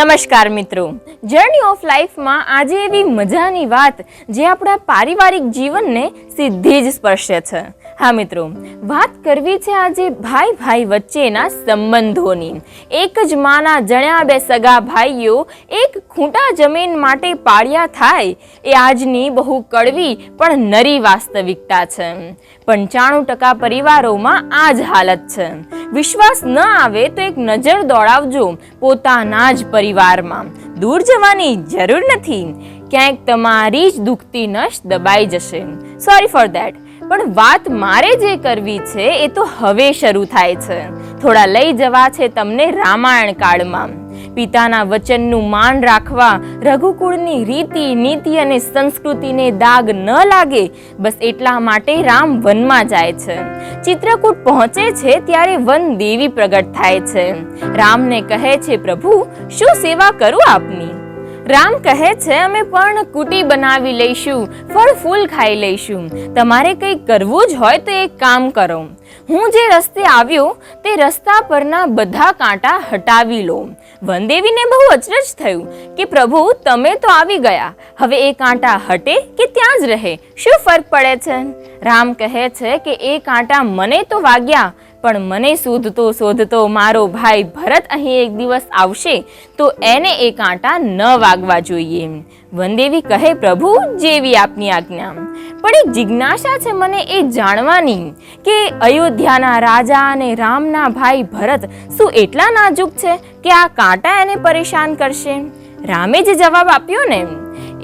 નમસ્કાર મિત્રો. Journey of લાઈફમાં આજે એવી મજાની વાત જે આપણા પારિવારિક જીવનને સીધી જ સ્પર્શે છે. હા મિત્રો, વાત કરવી છે આજે ભાઈ ભાઈ વચ્ચેના સંબંધોની. એક જ માના જણ્યા બે સગા ભાઈઓ એક ખૂંટા જમીન માટે પાળ્યા થાય એ આજની બહુ કડવી પણ નરી વાસ્તવિકતા છે. પંચાણું ટકા પરિવારોમાં આ જ હાલત છે. વિશ્વાસ ન આવે તો એક નજર દોડાવજો પોતાના જ પરિવારમાં. દૂર જવાની જરૂર નથી. ક્યાંક તમારી જ દુખતી નશ દબાઈ જશે. સોરી ફોર ધેટ પણ વાત મારે જે કરવી છે એ તો હવે શરૂ થાય છે. થોડા લઈ જવા છે તમને રામાયણ કાળમાં. પિતાના વચનનું માન રાખવા, રઘુકુળની રીતિ, નીતિ અને સંસ્કૃતિને દાગ ન લાગે, બસ એટલા માટે રામ વનમાં જાય છે. ચિત્રકૂટ પહોંચે છે ત્યારે વન દેવી પ્રગટ થાય છે. રામને કહે છે, પ્રભુ, શું સેવા કરું આપની? રામ કહે છે, અમે પણ કુટી બનાવી લઈશું, ફળ ફૂલ ખાઈ લઈશું. તમારે કંઈ કરવું જ હોય તો એક કામ કરો. હું જે રસ્તે આવ્યો, તે રસ્તા પરના બધા કાંટા હટાવી લો. વનદેવીને બહુ અચરજ થયું કે, પ્રભુ, તમે તો આવી ગયા. હવે એ કાંટા હટે કે ત્યાં જ રહે? શું ફરક પડે છે? રામ કહે છે કે, એ કાંટા મને તો વાગ્યા. પણ મને શોધતો શોધતો મારો ભાઈ ભરત અહીં એક દિવસ આવશે તો એને એ કાંટા ન વાગવા જોઈએ. વનદેવી કહે, પ્રભુ, જેવી આપની આજ્ઞા. પણ એ જિજ્ઞાસા છે મને એ જાણવાની કે અયોધ્યાના રાજા અને રામના ભાઈ ભરત શું એટલા નાજુક છે કે આ કાંટા એને પરેશાન કરશે? રામે જે જવાબ આપ્યો ને,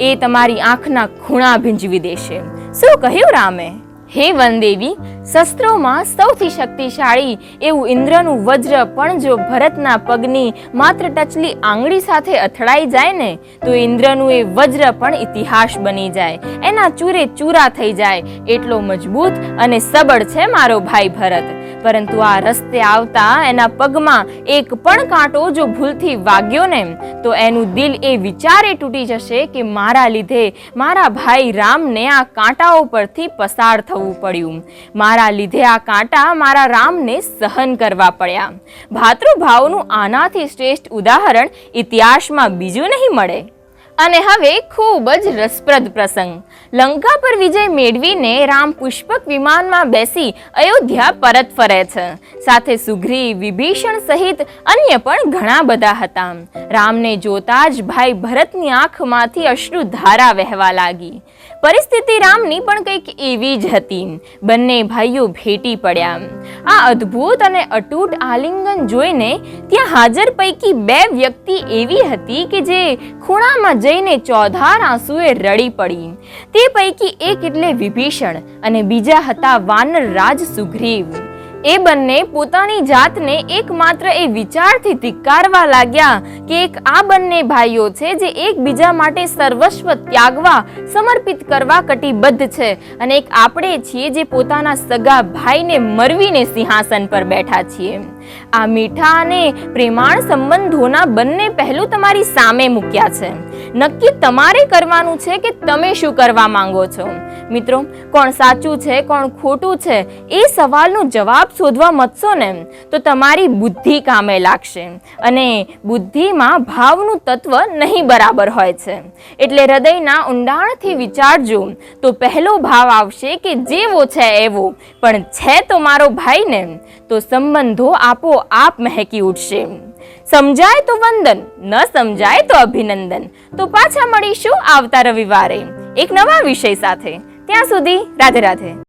એ તમારી આંખના ખૂણા ભીંજવી દેશે. શું કહ્યું રામે? હે વનદેવી શસ્ત્રોમાં સૌથી શક્તિશાળી એવું ઇન્દ્રનું વજ્ર પણ જો ભરતના પગની માત્ર ટચલી આંગળી સાથે અથડાઈ જાય ને, તો ઇન્દ્રનું એ વજ્ર પણ ઇતિહાસ બની જાય. એના ચૂરે ચૂરા થઈ જાય. એટલો મજબૂત અને સબળ છે મારો ભાઈ ભરત. પરંતુ આ રસ્તે આવતા એના પગમાં એક પણ કાંટો જો ભૂલથી વાગ્યો ને, તો એનું દિલ એ વિચારે તૂટી જશે કે મારા લીધે મારા ભાઈ રામને આ કાંટાઓ પરથી પસાર થવું પડ્યું. મારા લીધે આ કાંટા મારા રામને સહન કરવા પડ્યા. ભાતૃભાવનું આનાથી શ્રેષ્ઠ ઉદાહરણ ઇતિહાસમાં બીજું નહીં મળે. અને હવે ખૂબ જ રસપ્રદ પ્રસંગ. લંકા પર વિજય મેળવીને રામ પુષ્પક વિમાનમાં બેસી અયોધ્યા પરત ફરે છે. સાથે સુગ્રી વિભીષણ સહિત અન્ય પણ ઘણા બધા હતા. રામને જોતા જ ભાઈ ભરતની આંખમાંથી અશ્રુ ધારા વહેવા લાગી. પરિસ્થિતિ રામની પણ કંઈક એવી જ હતી. બંને ભાઈઓ ભેટી પડ્યા. આ અદ્ભુત અને અતૂટ આલિંગન જોઈને ત્યાં હાજર પૈકી બે વ્યક્તિ એવી હતી કે જે ખૂણામાં જઈને ચોધાર આંસુએ રડી પડી. તે પૈકી એક એટલે વિભીષણ અને બીજા હતા વાનર રાજ સુગ્રીવ. એ બંને પોતાની જાતને એકમાત્ર એ વિચારથી ધિક્કારવા લાગ્યા કે એક આ બંને ભાઈઓ છે જે એકબીજા માટે સર્વસ્વ ત્યાગવા, સમર્પિત કરવા કટિબદ્ધ છે અને એક આપણે છીએ જે પોતાના સગા ભાઈને મરવીને સિંહાસન પર બેઠા છીએ. આ મીઠા અને પ્રેમાળ સંબંધોના બંને પહેલું તમારી સામે મૂક્યા છે. નક્કી તમારે કરવાનું છે કે તમે શું કરવા માંગો છો? મિત્રો, કોણ સાચું છે, કોણ ખોટું છે, એ સવાલનો જવાબ શોધવા મતશો ને? તો તમારી બુદ્ધિ કામે લાગશે અને બુદ્ધિમાં ભાવનું તત્વ નહીં બરાબર હોય છે. એટલે હૃદયના ઊંડાણથી વિચારજો, તો પહેલો ભાવ આવશે કે જેવો છે એવો, પણ છે તો મારો ભાઈ ને તો સંબંધો આપોઆપ મહેકી ઉઠશે. સમજાય તો વંદન, ન સમજાય તો અભિનંદન. તો પાછા મળીશું આવતા રવિવારે. એક નવા વિષય સાથે. ત્યાં સુધી રાધે રાધે.